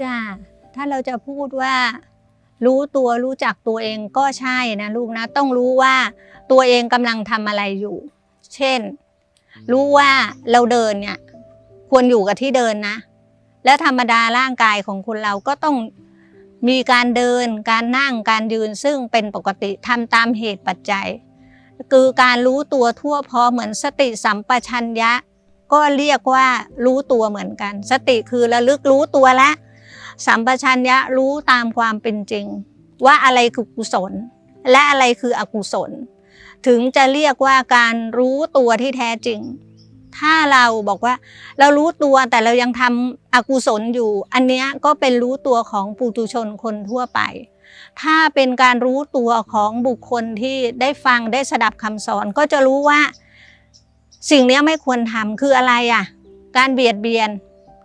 จ้าถ้าเราจะพูดว่า รู้ตัวรู้จักตัวเองก็ใช่นะลูกนะ ต้องรู้ว่าตัวเองกำลังทำอะไรอยู่ เช่น รู้ว่าเราเดินเนี่ย ควรอยู่กับที่เดินนะ และธรรมดาร่างกายของคนเราก็ต้องมีการเดิน การนั่งการยืนซึ่งเป็นปกติทำตามเหตุปัจจัย คือการรู้ตัวทั่วพร้อมเหมือนสติสัมปชัญญะ ก็เรียกว่ารู้ตัวเหมือนกัน สติคือระลึกรู้ตัวและ สัมปชัญญะรู้ตามความเป็นจริง ว่าอะไรคือกุศล และอะไรคืออกุศล ถึงจะเรียกว่าการรู้ตัวที่แท้จริง ถ้าเราบอกว่า เรารู้ตัวแต่เรายังทำอกุศลอยู่ อันนี้ก็เป็นรู้ตัวของปุถุชนคนทั่วไปถ้าเป็นการรู้ตัวของบุคคลที่ได้ฟังได้สดับคำสอนก็จะรู้ว่า สิ่งนี้ไม่ควรทำคืออะไรอะ การเบียดเบียน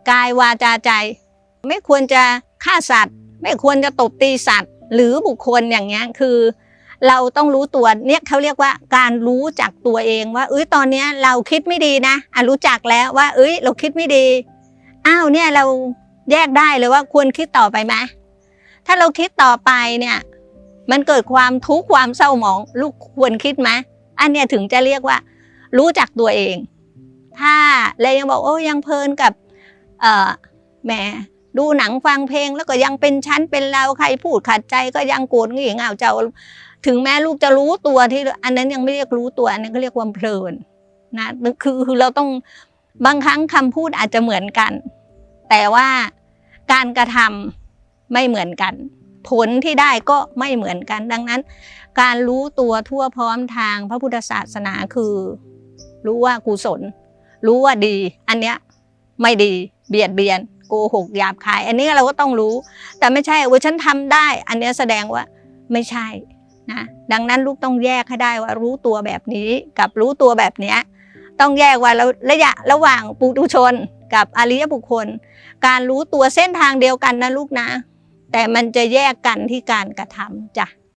กายวาจาใจ ไม่ควรจะฆ่าสัตว์ ไม่ควรจะตบตีสัตว์ หรือบุคคลอย่างเงี้ยคือ เราต้องรู้ตัวเนี่ยเขาเรียกว่าการรู้จักตัวเองว่า เอ้ยตอนเนี้ยเราคิดไม่ดีนะอะรู้จักแล้วว่า เอ้ย เราคิดไม่ดีอ้าวเนี่ยเราแยกได้เลยว่าควรคิดต่อไปไหมถ้าเราคิดต่อไปเนี่ย มันเกิดความทุกข์ความเศร้าหมอง ลูกควรคิดไหมอันเนี้ยถึงจะเรียกว่า รู้จักตัวเอง ถ้าเรายังบอกโอ้ยังเพลินกับเอแหมดูหนังฟังเพลงแล้วก็ยังเป็นชั้นเป็นเราใครพูดขัดใจก็ยังโกรธงี่เง่าเจ้าถึงแม้ลูกจะรู้ตัวที่อันนั้นยังไม่เรียกรู้ตัวอันนั้นก็เรียกความเพลินนะคือคือเราต้องบางครั้งคำพูดอาจจะเหมือนกัน แต่ว่าการกระทำไม่เหมือนกัน ผลที่ได้ก็ไม่เหมือนกัน ดังนั้น การรู้ตัวทั่วพร้อมทางพระพุทธศาสนาคือ รู้ว่ากุศล รู้ว่าดี อันเนี้ยไม่ดีเบียดเบียนโกหกหยาบคาย อันนี้เราก็ต้องรู้ แต่ไม่ใช่ว่าฉันทำได้ อันเนี้ยแสดงว่าไม่ใช่นะดังนั้นลูกต้องแยกให้ได้ว่ารู้ตัวแบบนี้กับรู้ตัวแบบเนี้ยต้องแยกว่าราระยะระหว่างปุถุชนกับอริยบุคคล การรู้ตัวเส้นทางเดียวกันนะลูกนะ แต่มันจะแยกกันที่การกระทำจ้ะ